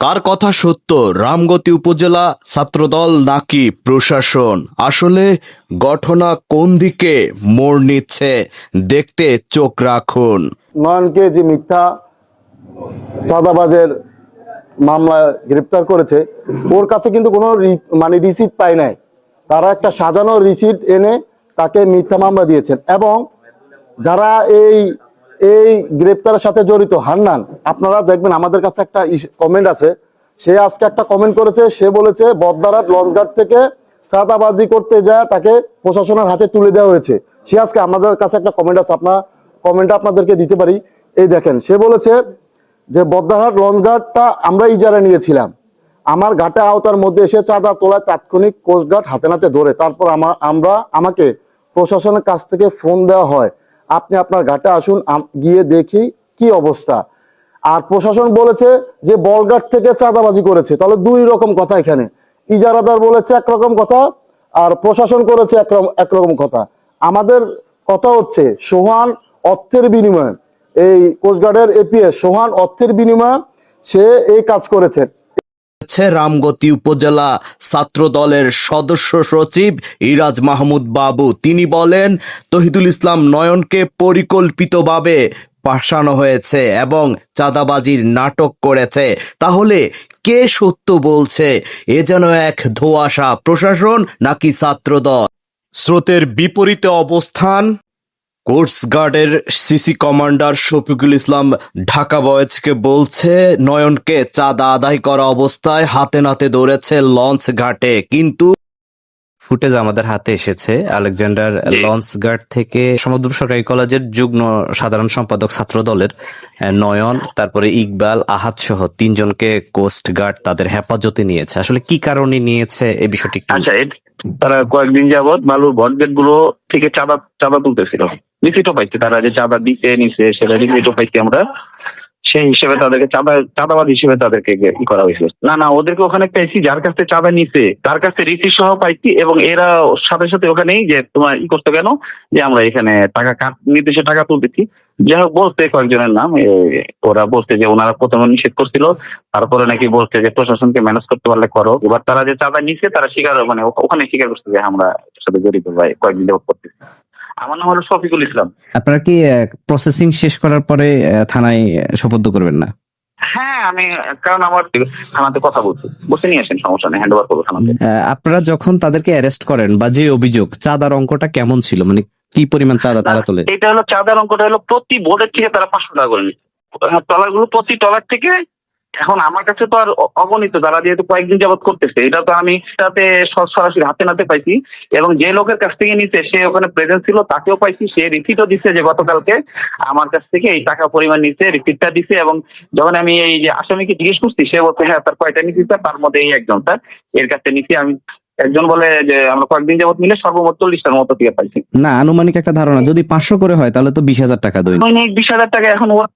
কার কথা সত্য? রামগতি উপজেলা ছাত্রদল নাকি প্রশাসন? আসলে ঘটনা কোন দিকে মোড় নিচ্ছে? দেখতে চোখ রাখুন। নয়নকে যে মিথ্যা চাঁদাবাজের মামলা গ্রেপ্তার করেছে, ওর কাছে কিন্তু কোনো মানে রিসিট পায় নাই। তারা একটা সাজানো রিসিট এনে তাকে মিথ্যা মামলা দিয়েছেন। এবং যারা এই এই গ্রেপ্তারের সাথে জড়িত, হান্নান, আপনারা দেখবেন আমাদের কাছে একটা কমেন্ট আছে। সে আজকে একটা কমেন্ট করেছে, সে বলেছে বদ্দারাট লঞ্চঘাট থেকে চাঁদাবাজি করতে যায়, তাকে প্রশাসনের হাতে তুলে দেওয়া হয়েছে। সে আজকে আমাদের কাছে একটা কমেন্ট আছে, আপনার কমেন্ট আপনাদেরকে দিতে পারি। এই দেখেন, সে বলেছে যে বদ্দারহাট লঞ্চঘাটটা আমরা ইজারা নিয়েছিলাম। আমার ঘাটে আওতার মধ্যে এসে চাঁদা তোলায় তাৎক্ষণিক কোস্টগার্ড হাতে নাতে ধরে। তারপর আমার আমরা, আমাকে প্রশাসনের কাছ থেকে ফোন দেওয়া হয়। আপনি আপনার ঘাটে আসুন গিয়ে দেখি কি অবস্থা। আর প্রশাসন বলেছে যে বলঘাট থেকে চাঁদাবাজি করেছে। তাহলে দুই রকম কথা এখানে। ইজারাদার বলেছে একরকম কথা, আর প্রশাসন করেছে একরকম কথা। আমাদের কথা হচ্ছে, সোহান অর্থের বিনিময়ে, এই কোস্টগার্ডের এপিএস, সোহান অর্থের বিনিময়ে সে এই কাজ করেছে। হচ্ছে রামগতি উপজেলা ছাত্র দলের সদস্য সচিব ইরাজ মাহমুদ বাবু। তিনি বলেন, তহিদুল ইসলাম নয়নকে পরিকল্পিতভাবে পাঠানো হয়েছে এবং চাঁদাবাজির নাটক করেছে। তাহলে কে সত্য বলছে? এ যেন এক ধোয়াশা প্রশাসন নাকি ছাত্রদল? স্রোতের বিপরীতে অবস্থান কোস্টগার্ডের সিসি কমান্ডার শফিকুল ইসলাম ঢাকা বয়েজকে বলছে নয়নকে চাঁদা আদায় করা অবস্থায় হাতে নাতে দৌড়েছে লঞ্চ ঘাটে। কিন্তু ফুটেজ আমাদের হাতে এসেছে। আলেকজান্ডার লঞ্চ গার্ড থেকে সমুদ্র সরকারি কলেজের যুগ্ম সাধারণ সম্পাদক ছাত্র দলের নয়ন তারপরে ইকবাল আহাদ সহ তিনজনকে কোস্ট গার্ড তাদের হেফাজতে নিয়েছে। আসলে কি কারণে নিয়েছে এই বিষয়টি আচ্ছা তারা কয়েকদিন যাবত মালুর ভটগেটগুলো থেকে চাঁদা চাঁদা তুলতেছিল। লিখিত পাইছে তারা যে চাঁদা দিতে নিছে, সেটা লিখিত পাইছি আমরা। সেই হিসেবে তাদেরকে চাঁদা চাঁদাবাদ হিসেবে তাদেরকে ই করা হয়েছিল না না, ওদেরকে ওখানে পেয়েছি যার কাছ থেকে চাঁদা নিছে, তার কাছে রীতি সহ পাইছি এবং এরা সাথে সাথে ওখানেই যে তোমার ই করতে কেন? যে আমরা এখানে টাকা নির্দেশে টাকা তুলতেছি। যাই হোক বলতে কয়েকজনের নাম ওরা বলছে যে ওনারা প্রথমে নিষেধ করছিল, তারপরে নাকি বলছে যে প্রশাসনকে ম্যানেজ করতে পারলে করো। এবার তারা যে চাঁদা নিচ্ছে তারা স্বীকার মানে ওখানে স্বীকার করছে যে আমরা সাথে জড়িত, ভাই, কয়েকদিন করতেছি। আমার নাম হলো শফিকুল ইসলাম। আপনারা কি প্রসেসিং শেষ করার পরে থানায় সোপর্দ করবেন না? হ্যাঁ আমি কারণ আমার থানাতে কথা বলছি। বসে নিয়ে আসেন সমস্যা নেই হ্যান্ড ওভার করব থানাতে। আপনারা যখন তাদেরকে অ্যারেস্ট করেন বা যে অভিযোগ চাঁদার অঙ্কটা কেমন ছিল? মানে কি পরিমাণ চাঁদা তারা তোলে? এটা হলো চাঁদার অঙ্কটা হলো প্রতি বোর্ডের থেকে তারা পাঁচশো টাকা করে নিচ্ছে। টলারগুলো প্রতি টলার থেকে এখন আমার কাছে তো আর অগণিত তারা যেহেতু কয়েকদিন যাবত করতেছে এটা তো আমি তাতে সরাসরি হাতে নাতে পাইছি। এবং যে লোকের কাছ থেকে নিতে সে ওখানে প্রেজেন্ট ছিল তাকেও পাইছি সে রিসিটও দিচ্ছে যে গতকালকে। আমার কাছ থেকে এই টাকা পরিমাণ নিচ্ছে রিসিটটা দিচ্ছে এবং যখন আমি এই যে আসামিকে জিজ্ঞেস করছি সে বলছে হ্যাঁ তার কয়টা নিচ্ছি স্যার? তার মধ্যে এই একজন স্যার। এর কাছে নিচ্ছি আমি একজন বলে যে আমরা কয়েকদিন যাবত মিলে সর্বমোট চল্লিশটার মতো দিয়ে পাইছি। না আনুমানিক একটা ধারণা যদি পাঁচশো করে হয় তাহলে তো বিশ হাজার টাকা দৈনিক। বিশ হাজার টাকা এখন ওরা